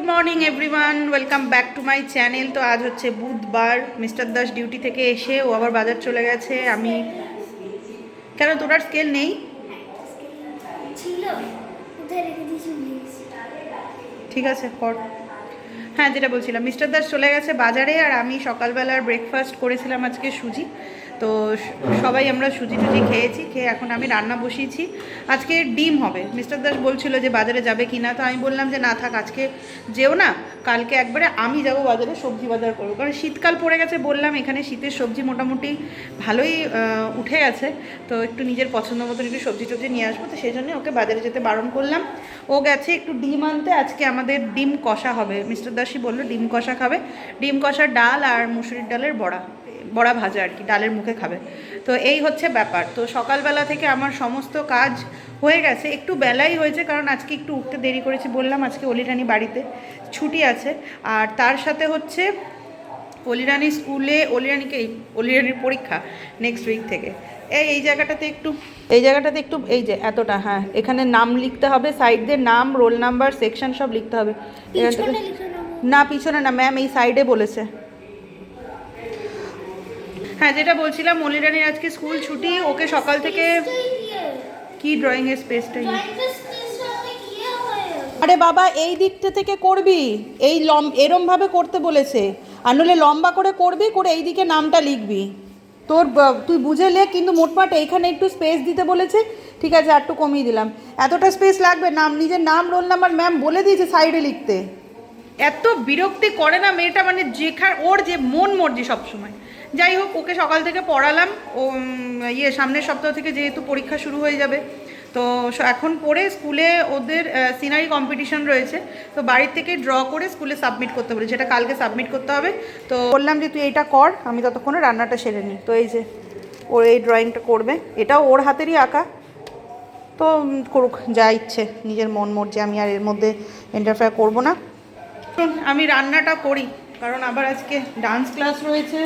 Good morning everyone. Welcome back to my channel. তো আজ হচ্ছে বুধবার। মিস্টার দাস ডিউটি থেকে এসে ও আবার বাজার চলে গেছে। আমি কেন তোর আর স্কেল নেই। ঠিক আছে কর। হ্যাঁ যেটা বলছিলাম মিস্টার দাস চলে গেছে বাজারে আর আমি সকালবেলার ব্রেকফাস্ট করেছিলাম আজকে সুজি। তো সবাই আমরা সুজি টুজি খেয়েছি, খেয়ে এখন আমি রান্না বসিয়েছি। আজকে ডিম হবে। মিস্টার দাস বলছিল যে বাজারে যাবে কি না তো আমি বললাম যে না থাক, আজকে যেও না, কালকে একবারে আমি যাব বাজারে সবজি বাজার করব। কারণ শীতকাল পড়ে গেছে বললাম, এখানে শীতের সবজি মোটামুটি ভালোই উঠে গেছে। তো একটু নিজের পছন্দ মতন একটু সবজি টবজি নিয়ে আসব, তো সেই জন্য ওকে বাজারে যেতে বারণ করলাম। ও গেছে একটু ডিম আনতে, আজকে আমাদের ডিম কষা হবে। মিস্টার দাসই বলল ডিম কষা খাবে। ডিম কষার ডাল আর মুসুরির ডালের বড়া। বড়া ভাজা আর কি ডালের মুখে খাবে। তো এই হচ্ছে ব্যাপার। তো সকালবেলা থেকে আমার সমস্ত কাজ হয়ে গেছে। একটু বেলাই হয়েছে কারণ আজকে একটু উঠতে দেরি করেছি বললাম আজকে অলিরানি বাড়িতে ছুটি আছে। আর তার সাথে হচ্ছে অলিরানি স্কুলে অলিরানিকে অলিরানির পরীক্ষা নেক্সট উইক থেকে। এই এই জায়গাটাতে একটু এই জায়গাটাতে একটু এই যে এতটা হ্যাঁ এখানে নাম লিখতে হবে সাইড দিয়ে নাম রোল নাম্বার সেকশন সব লিখতে হবে। না পিছনে না ম্যাম এই সাইডে বলেছে। হ্যাঁ যেটা বলছিলাম মলিরানির আজকে স্কুল ছুটি ওকে সকাল থেকে। কি ড্রয়িং এর স্পেসটা। আরে বাবা এই দিকটা থেকে করবি? এই লম এরম ভাবে করতে বলেছে। আর নইলে লম্বা করে করবি করে এই দিকে নামটা লিখবি। তোর তুই বুঝে লে কিন্তু মোটমাট এইখানে একটু স্পেস দিতে বলেছে। ঠিক আছে আর একটু কমিয়ে দিলাম। এতটা স্পেস লাগবে? নাম নিজের নাম রোল নাম্বার ম্যাম বলে দিয়েছে সাইডে লিখতে। এত বিরক্তি করে না মেয়েটা মানে যেখানে ওর যে মন মর্জি সবসময়। যাই হোক, ওকে সকাল থেকে পড়ালাম। ও ইয়ে সামনের সপ্তাহ থেকে যেহেতু পরীক্ষা শুরু হয়ে যাবে, তো এখন পড়ে স্কুলে ওদের সিনারি কম্পিটিশন রয়েছে, তো বাড়ির থেকে ড্র করে স্কুলে সাবমিট করতে বলেছে যেটা কালকে সাবমিট করতে হবে। তো বললাম যে, তুই এইটা কর, আমি ততক্ষণে রান্নাটা সেরে নিই। তো এই যে ওর এই ড্রয়িংটা করবে। এটাও ওর হাতেরই আঁকা। তো করুক, যা ইচ্ছে, নিজের মন মর্জি, আমি আর এর মধ্যে ইন্টারফেয়ার করব না। আমি রান্নাটা করি, কারণ আবার আজকে ডান্স ক্লাস রয়েছে।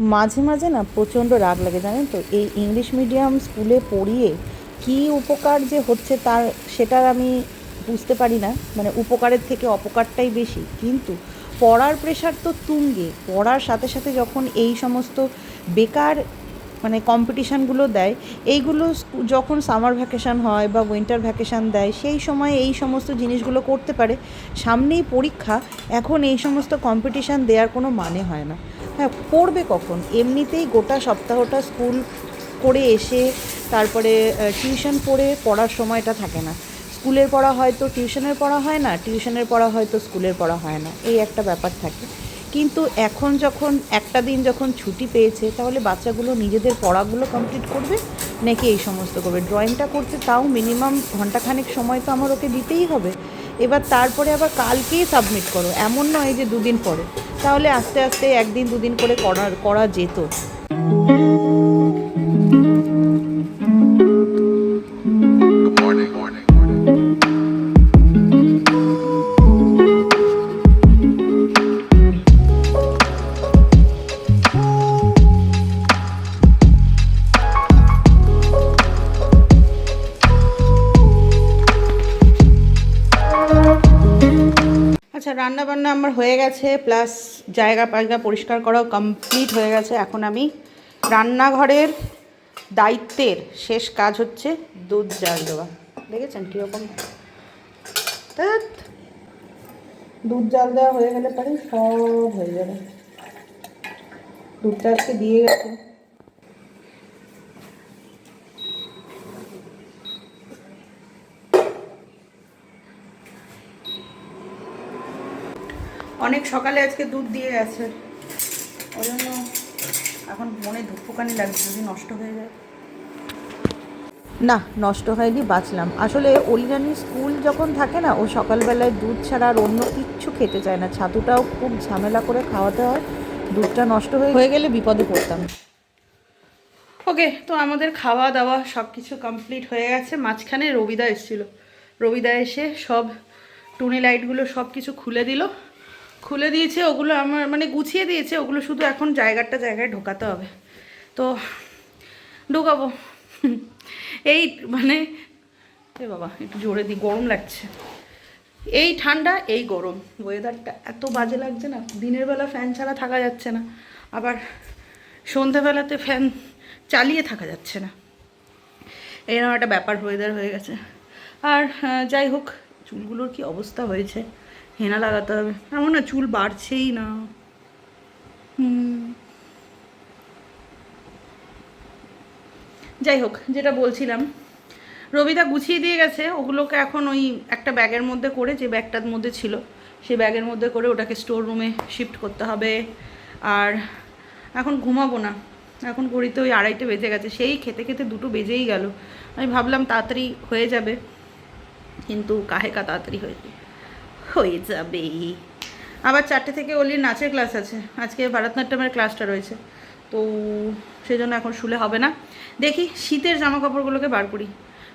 মাঝে মাঝে না প্রচণ্ড রাগ লাগে, জানেন তো? এই ইংলিশ মিডিয়াম স্কুলে পড়িয়ে কি উপকার যে হচ্ছে তার সেটার আমি বুঝতে পারি না। মানে উপকারের থেকে অপকারটাই বেশি। কিন্তু পড়ার প্রেশার তো তুঙ্গে। পড়ার সাথে সাথে যখন এই সমস্ত বেকার মানে কম্পিটিশানগুলো দেয়, এইগুলো যখন সামার ভ্যাকেশান হয় বা উইন্টার ভ্যাকেশান দেয়, সেই সময় এই সমস্ত জিনিসগুলো করতে পারে। সামনেই পরীক্ষা, এখন এই সমস্ত কম্পিটিশান দেওয়ার কোনো মানে হয় না। হ্যাঁ পড়বে কখন? এমনিতেই গোটা সপ্তাহটা স্কুল করে এসে, তারপরে টিউশন পড়ে পড়ার সময়টা থাকে না। স্কুলের পড়া হয়তো টিউশনের পড়া হয় না, টিউশনের পড়া হয়তো স্কুলের পড়া হয় না। এই একটা ব্যাপার থাকে। কিন্তু এখন যখন, একটা দিন যখন ছুটি পেয়েছে, তাহলে বাচ্চাগুলো নিজেদের পড়াগুলো কমপ্লিট করবে, নাকি এই সমস্ত করবে? ড্রয়িংটা করতে তাও মিনিমাম ঘন্টাখানেক সময় তো আমার ওকে দিতেই হবে। এবার তারপরে আবার কালকেই সাবমিট করো। এমন নয় যে দুদিন পরে। তাহলে আস্তে আস্তে একদিন দুদিন করে করা করা যেত। আচ্ছা রান্না বান্না আমার হয়ে গেছে প্লাস জায়গা পায়গা পরিষ্কার করাও কমপ্লিট হয়ে গেছে। এখন আমি রান্নাঘরের দায়িত্বের শেষ কাজ হচ্ছে দুধ জাল দেওয়া। দেখেছেন কীরকম। দুধ জাল দেওয়া হয়ে গেলে পরে সব হয়ে যাবে। দুধটা আজকে দিয়ে গেছে। অনেক সকালে আজকে দুধ দিয়ে গেছে। ওই জন্য এখন মনে ধুপুকানি লাগছে যদি নষ্ট হয়ে যায়। না নষ্ট হয়নি বাঁচলাম। আসলে অলিরানি স্কুল যখন থাকে না ও সকালবেলায় দুধ ছাড়া আর অন্য কিচ্ছু খেতে চায় না। ছাতুটাও খুব ঝামেলা করে খাওয়াতে হয়। দুধটা নষ্ট হয়ে হয়ে গেলে বিপদে পড়তাম। ওকে তো আমাদের খাওয়া দাওয়া সব কিছু কমপ্লিট হয়ে গেছে। মাঝখানে রবিদা এসেছিল। রবিদা এসে সব টুনি লাইটগুলো সব কিছু খুলে দিল। খুলে দিয়েছে, ওগুলো আমার মানে গুছিয়ে দিয়েছে, ওগুলো শুধু এখন জায়গাটা জায়গায় ঢোকাতে হবে। তো ঢোকাবো। এই মানে এ বাবা, একটু জোরে দিই গরম লাগছে। এই ঠান্ডা, এই গরম। ওয়েদারটা এত বাজে লাগছে না, দিনের বেলা ফ্যান ছাড়া থাকা যাচ্ছে না। আবার সন্ধ্যাবেলাতে ফ্যান চালিয়ে থাকা যাচ্ছে না। এরকম একটা ব্যাপার ওয়েদার হয়ে গেছে। আর যাই হোক, চুলগুলোর কি অবস্থা হয়েছে? হেনা লাগাতে হবে। এমন না চুল বাড়ছেই না। যাই হোক, যেটা বলছিলাম রবিদা গুছিয়ে দিয়ে গেছে। ওগুলোকে এখন ওই একটা ব্যাগের মধ্যে করে, যে ব্যাগটার মধ্যে ছিল, সেই ব্যাগের মধ্যে করে ওটাকে স্টোর রুমে শিফট করতে হবে। আর এখন ঘুমাবো না। এখন ঘড়িতে ওই আড়াইটে বেজে গেছে। সেই খেতে খেতে দুটো বেজেই গেল। আমি ভাবলাম তাড়াতাড়ি হয়ে যাবে, কিন্তু কাহে কা তাড়াতাড়ি হয়ে হয়ে যাবে। আবার চারটে থেকে অলির নাচের ক্লাস আছে। আজকে ভারতনাট্যমের ক্লাসটা রয়েছে। তো সেই জন্য এখন শুলে হবে না। দেখি শীতের জামা কাপড়গুলোকে বার করি।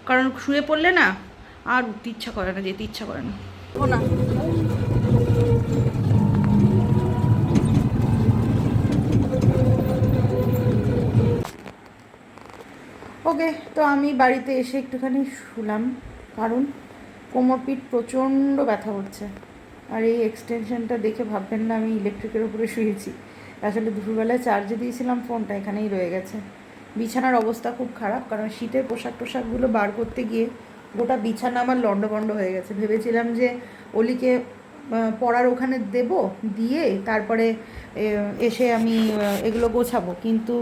কারণ শুয়ে পড়লে না আর উঠতে ইচ্ছা করে না, যেতে ইচ্ছা করে না। ও না। ওকে, তো আমি বাড়িতে এসে একটুখানি শুলাম। কারণ কোমর পিঠ প্রচণ্ড ব্যথা হচ্ছে আর এই এক্সটেনশনটা দেখে ভাববেন না, আমি ইলেকট্রিকের উপরে শুয়েছি। আসলে দুপুরবেলায় চার্জে দিয়েছিলাম ফোনটা এখানেই রয়ে গেছে। বিছানার অবস্থা খুব খারাপ, কারণ শীতের পোশাক টোশাকগুলো বার করতে গিয়ে গোটা বিছানা আমার লণ্ডভণ্ড হয়ে গেছে। ভেবেছিলাম যে অলিকে পড়ার ওখানে দেব, দিয়ে তারপরে এসে আমি এগুলো গোছাবো। কিন্তু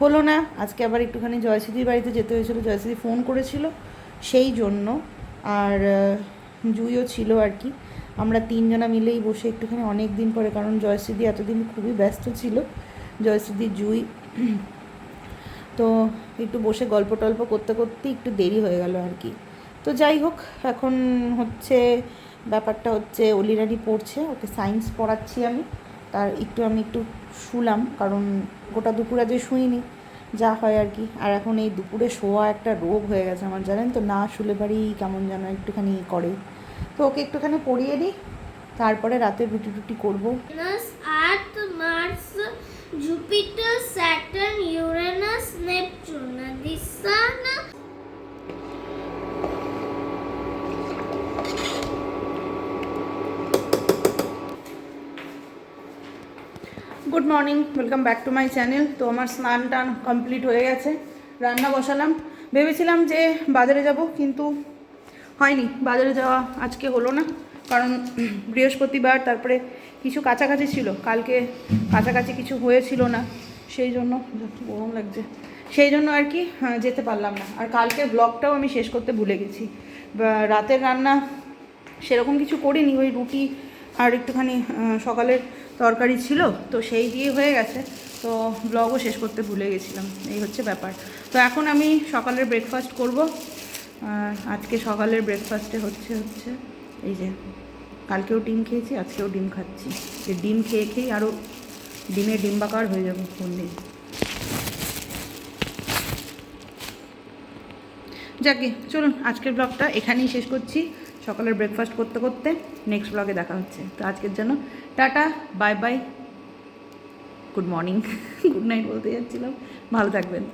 হলো না, আজকে আবার একটুখানি জয়শ্রীদির বাড়িতে যেতে হয়েছিল, জয়শ্রী ফোন করেছিল। সেই জন্য আর জুইও ছিল আর কি। আমরা তিনজনা মিলেই বসে একটুখানি অনেক দিন পরে, কারণ জয়শ্রীদি এতদিন খুবই ব্যস্ত ছিল জয়শ্রীদি জুই। তো একটু বসে গল্প টল্প করতে করতে একটু দেরি হয়ে গেল আর কি। তো যাই হোক, এখন হচ্ছে ব্যাপারটা হচ্ছে অলিরানি পড়ছে, ওকে সায়েন্স পড়াচ্ছি আমি। তার একটু আমি একটু শুলাম, কারণ গোটা দুপুরে যে শুইনি। যা হয় আর কি। আর এখন এই দুপুরে শোয়া একটা রোগ হয়ে গেছে আমার জানেন তো? না শুলে বাড়ি কেমন যেন একটুখানি করে। তো ওকে একটুখানি পড়িয়ে দিই তারপরে রাতে রুটি টুটি করব। Venus, Earth, Jupiter Saturn Uranus Neptune good morning, welcome back to my channel. তো আমার স্নান টান কমপ্লিট হয়ে গেছে, রান্না বসালাম। ভেবেছিলাম যে বাজারে যাব, কিন্তু হয়নি। বাজারে যাওয়া আজকে হলো না, কারণ বৃহস্পতিবার, তারপরে কিছু কাছাকাছি ছিল। কালকে কাছাকাছি কিছু হয়েছিল না, সেই জন্য গরম লাগছে। সেই জন্য আর কি যেতে পারলাম না। আর কালকে ব্লগটাও আমি শেষ করতে ভুলে গেছি। রাতের রান্না সেরকম কিছু করিনি, ওই রুটি আর একটুখানি সকালের তরকারি ছিল, তো সেই দিয়ে হয়ে গেছে। তো ব্লগও শেষ করতে ভুলে গেছিলাম, এই হচ্ছে ব্যাপার। তো এখন আমি সকালের ব্রেকফাস্ট করব। আজকে সকালের ব্রেকফাস্টে হচ্ছে হচ্ছে এই যে কালকেও ডিম খেয়েছি, আজকেও ডিম খাচ্ছি। যে ডিম খেয়ে খেয়েই আরও ডিমের ডিম্বাকার হয়ে যাব কোন দিন। যাকে চলুন, আজকের ব্লগটা এখানেই শেষ করছি। সকালের ব্রেকফাস্ট করতে করতে নেক্সট ব্লগে দেখা হচ্ছে। তো আজকের জন্য tata bye bye good morning good night বলতে যাচ্ছিলাম। ভালো থাকবেন।